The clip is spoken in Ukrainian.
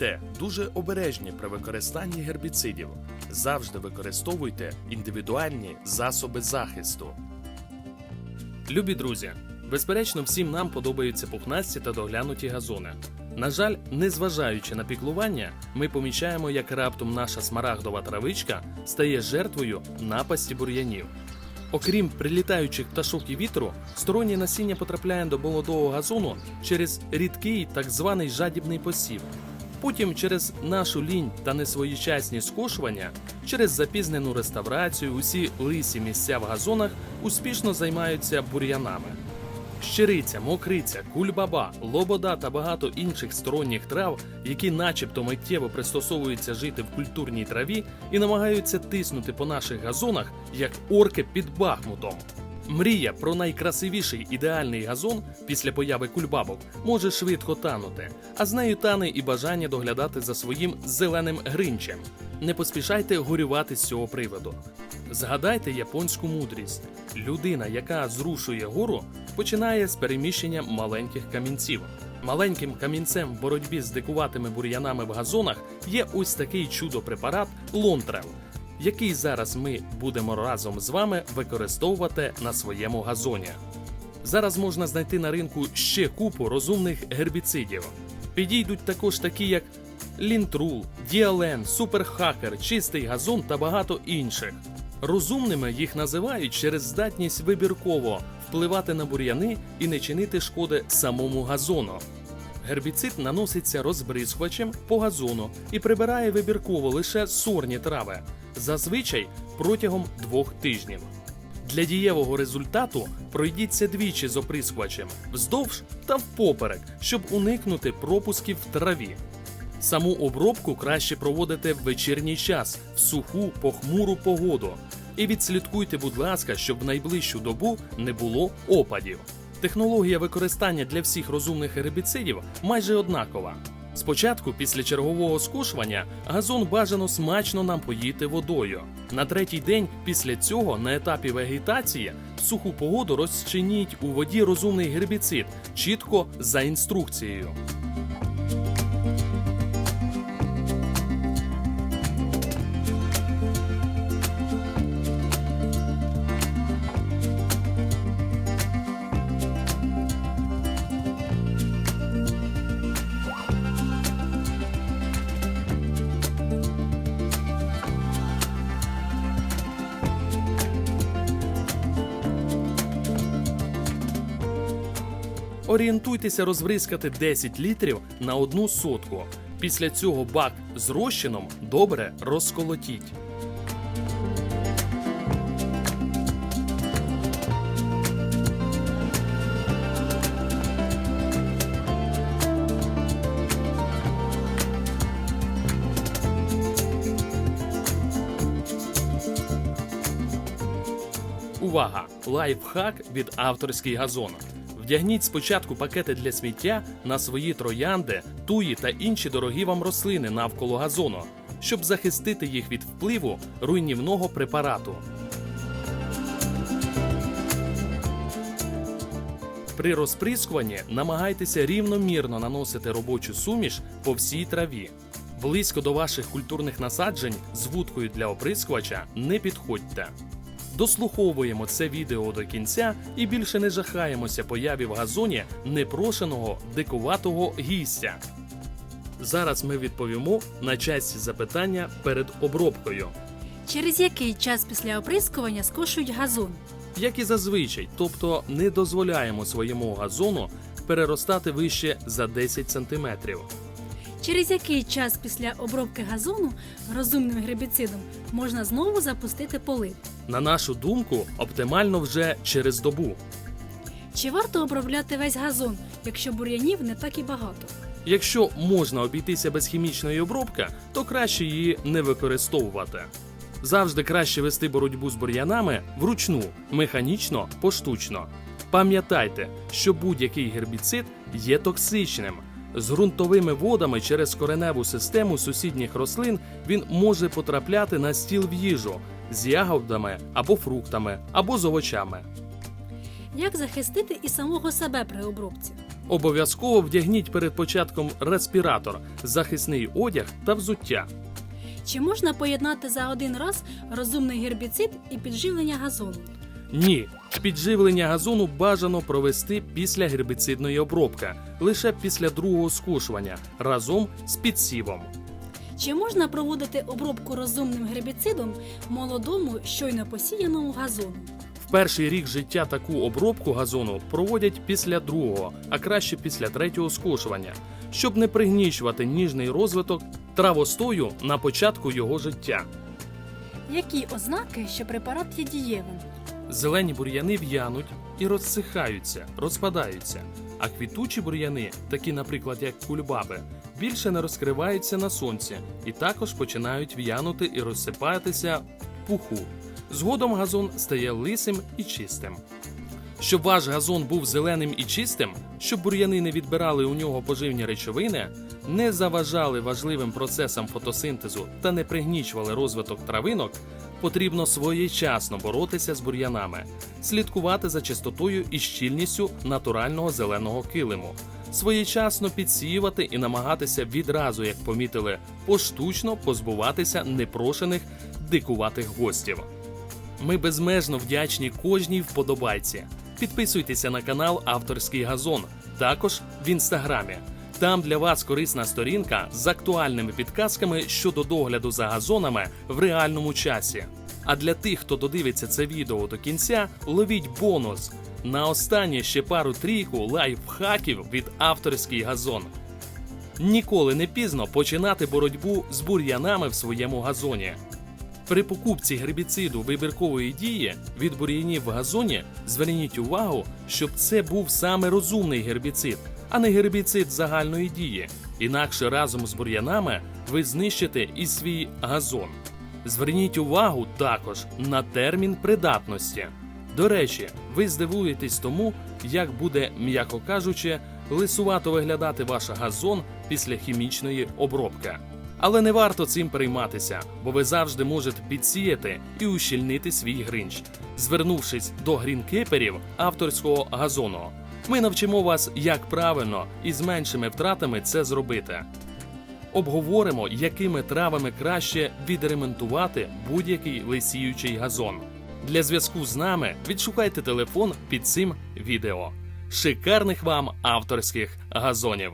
Будьте дуже обережні при використанні гербіцидів. Завжди використовуйте індивідуальні засоби захисту. Любі друзі, безперечно, всім нам подобаються пухнасті та доглянуті газони. На жаль, незважаючи на піклування, ми помічаємо, як раптом наша смарагдова травичка стає жертвою напасті бур'янів. Окрім прилітаючих пташок і вітру, стороннє насіння потрапляє до молодого газону через рідкий так званий жадібний посів. Потім через нашу лінь та несвоєчасні скошування, через запізнену реставрацію, усі лисі місця в газонах успішно займаються бур'янами. Щириця, мокриця, кульбаба, лобода та багато інших сторонніх трав, які начебто миттєво пристосовуються жити в культурній траві і намагаються тиснути по наших газонах, як орки під Бахмутом. Мрія про найкрасивіший ідеальний газон після появи кульбабок може швидко танути, а з нею тане і бажання доглядати за своїм зеленим гринчем. Не поспішайте горювати з цього приводу. Згадайте японську мудрість: людина, яка зрушує гору, починає з переміщення маленьких камінців. Маленьким камінцем в боротьбі з дикуватими бур'янами в газонах є ось такий чудо-препарат Лонтрел, який зараз ми будемо разом з вами використовувати на своєму газоні. Зараз можна знайти на ринку ще купу розумних гербіцидів. Підійдуть також такі, як Лінтрул, Діален, Суперхакер, Чистий газон та багато інших. Розумними їх називають через здатність вибірково впливати на бур'яни і не чинити шкоди самому газону. Гербіцид наноситься розбризкувачем по газону і прибирає вибірково лише сорні трави, зазвичай протягом двох тижнів. Для дієвого результату пройдіться двічі з оприскувачем вздовж та впоперек, щоб уникнути пропусків в траві. Саму обробку краще проводити в вечірній час в суху похмуру погоду. І відслідкуйте, будь ласка, щоб в найближчу добу не було опадів. Технологія використання для всіх розумних гербіцидів майже однакова. Спочатку, після чергового скошування, газон бажано смачно нам поїти водою. На третій день після цього на етапі вегетації суху погоду розчиніть у воді розумний гербіцид чітко за інструкцією. Орієнтуйтеся розбризкати 10 літрів на одну сотку. Після цього бак з розчином добре розколотіть. Увага! Лайфхак від авторський газон. Вдягніть спочатку пакети для сміття на свої троянди, туї та інші дорогі вам рослини навколо газону, щоб захистити їх від впливу руйнівного препарату. При розприскуванні намагайтеся рівномірно наносити робочу суміш по всій траві. Близько до ваших культурних насаджень з вудкою для оприскувача не підходьте. Дослуховуємо це відео до кінця і більше не жахаємося появі в газоні непрошеного дикуватого гістя. Зараз ми відповімо на часті запитання перед обробкою. Через який час після оприскування скошують газон? Як і зазвичай, тобто не дозволяємо своєму газону переростати вище за 10 см. Через який час після обробки газону розумним гербіцидом можна знову запустити полив? На нашу думку, оптимально вже через добу. Чи варто обробляти весь газон, якщо бур'янів не так і багато? Якщо можна обійтися без хімічної обробки, то краще її не використовувати. Завжди краще вести боротьбу з бур'янами вручну, механічно, поштучно. Пам'ятайте, що будь-який гербіцид є токсичним. З ґрунтовими водами через кореневу систему сусідніх рослин він може потрапляти на стіл в їжу з ягодами або фруктами, або з овочами. Як захистити і самого себе при обробці? Обов'язково вдягніть перед початком респіратор, захисний одяг та взуття. Чи можна поєднати за один раз розумний гербіцид і підживлення газону? Ні, підживлення газону бажано провести після гербіцидної обробки, лише після другого скошування разом з підсівом. Чи можна проводити обробку розумним гербіцидом молодому щойно посіяному газону? В перший рік життя таку обробку газону проводять після другого, а краще після третього скошування, щоб не пригнічувати ніжний розвиток травостою на початку його життя. Які ознаки, що препарат є дієвим? Зелені бур'яни в'януть і розсихаються, розпадаються, а квітучі бур'яни, такі, наприклад, як кульбаби, більше не розкриваються на сонці і також починають в'янути і розсипатися пуху. Згодом газон стає лисим і чистим. Щоб ваш газон був зеленим і чистим, щоб бур'яни не відбирали у нього поживні речовини, не заважали важливим процесам фотосинтезу та не пригнічували розвиток травинок, потрібно своєчасно боротися з бур'янами, слідкувати за чистотою і щільністю натурального зеленого килиму, своєчасно підсіювати і намагатися відразу, як помітили, поштучно позбуватися непрошених дикуватих гостів. Ми безмежно вдячні кожній вподобайці. Підписуйтеся на канал Авторський газон, також в інстаграмі. Там для вас корисна сторінка з актуальними підказками щодо догляду за газонами в реальному часі. А для тих, хто додивиться це відео до кінця, ловіть бонус. На останнє ще пару трійку лайфхаків від авторський газон. Ніколи не пізно починати боротьбу з бур'янами в своєму газоні. При покупці гербіциду вибіркової дії від бур'янів в газоні зверніть увагу, щоб це був саме розумний гербіцид, а не гербіцид загальної дії. Інакше разом з бур'янами ви знищите і свій газон. Зверніть увагу також на термін придатності. До речі, ви здивуєтесь тому, як буде, м'яко кажучи, лисувато виглядати ваш газон після хімічної обробки. Але не варто цим перейматися, бо ви завжди можете підсіяти і ущільнити свій гринч, звернувшись до грінкеперів авторського газону. Ми навчимо вас, як правильно і з меншими втратами це зробити. Обговоримо, якими травами краще відремонтувати будь-який лисіючий газон. Для зв'язку з нами відшукайте телефон під цим відео. Шикарних вам авторських газонів!